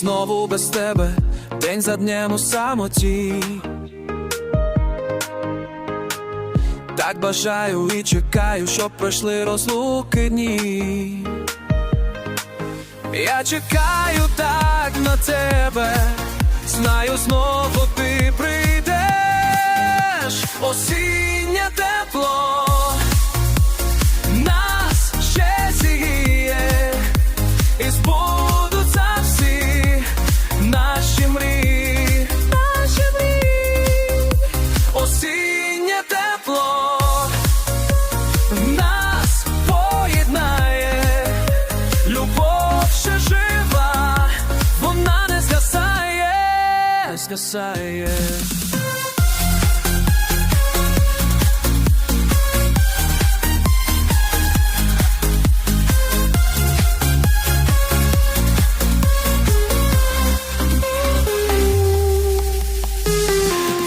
знову без тебе, день за днем у самоті. Так бажаю і чекаю, щоб пройшли розлуки дні. Я чекаю так на тебе, знаю, знову ти прийдеш, осіннє тепло нас ще зігріє, і збудуться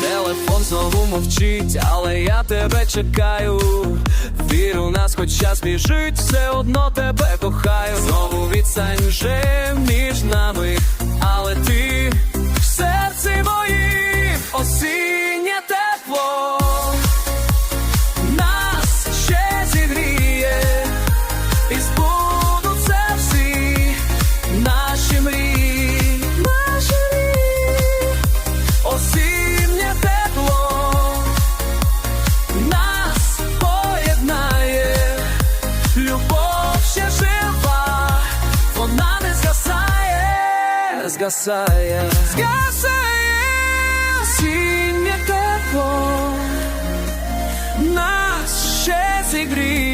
Телефон знову мовчить, але я тебе чекаю. Віру, нас хоч час біжить, все одно тебе кохаю. Знову відстань вже між нами, але ти серці моїм осіннє тепло. Згасає, згасає осіннє тепло, нас ще зігріє.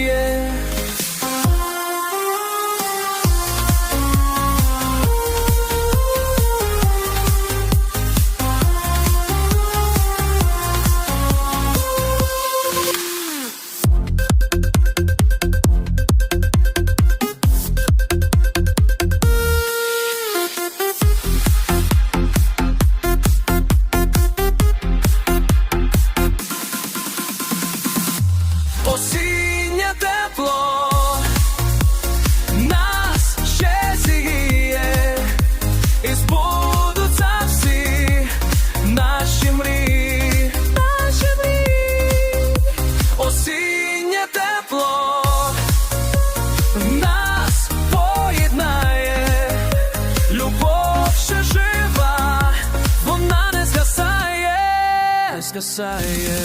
I.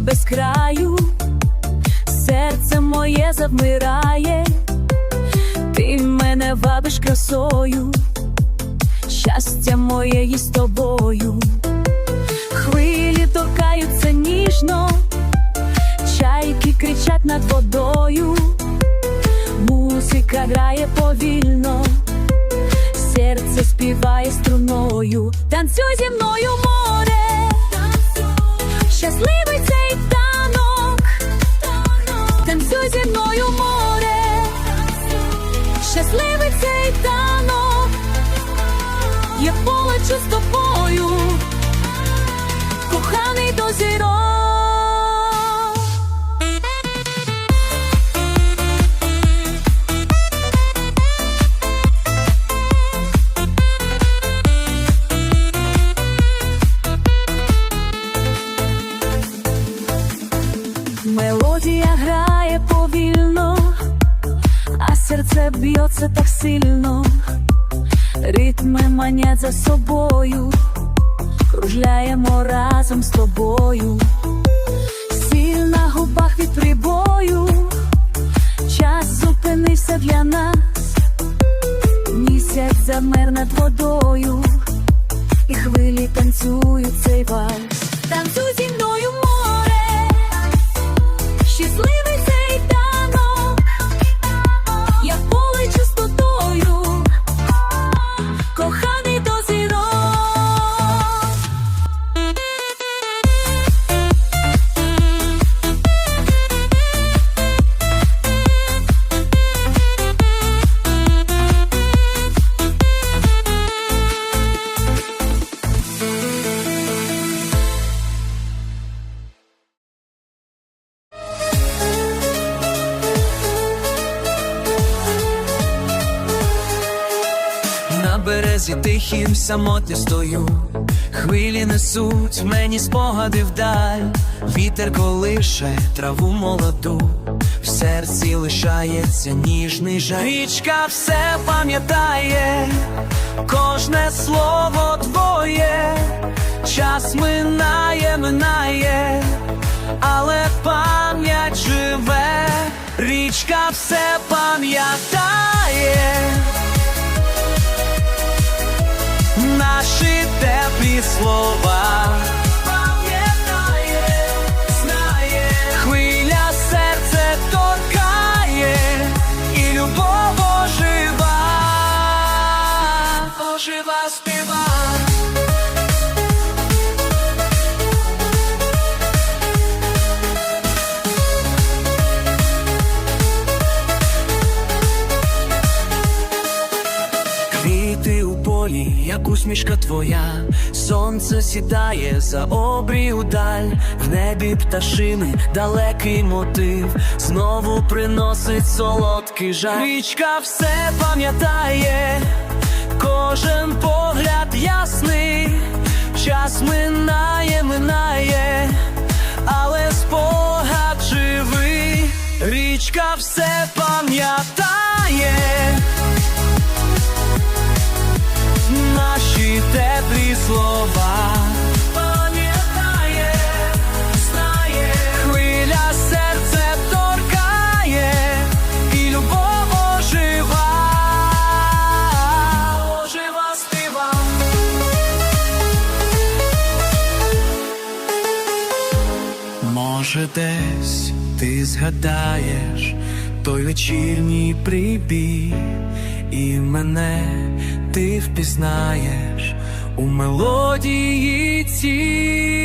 простори без краю, серце моє завмирає, ти мене вабиш красою, щастя моє із тобою, хвилі торкаються ніжно, чайки кричать над водою, музика грає повільно, серце співає струною, танцюй зі мною море. Щасливий зі мною море, щасливий цей танок, я полечу з тобою, коханий до зірок. Мелодія грає а серце б'ється так сильно, ритми манять за собою, кружляємо разом з тобою, березі тихім самотньо стою. Хвилі несуть мені спогади вдаль, вітер колише траву молоду, в серці лишається ніжний жаль. Річка все пам'ятає, кожне слово твоє, час минає, минає, але пам'ять живе, річка все пам'ятає. Любов жива, ожива співа. Полі, як усмішка твоя, сонце сідає за обрій удаль, в небі пташини, далекий мотив, знову приносить солодкий жаль. Річка все пам'ятає, кожен погляд ясний, час минає, минає, але спогад живий, річка все пам'ятає. Може, десь ти згадаєш той вечірній прибій, і мене ти впізнаєш у мелодії цій.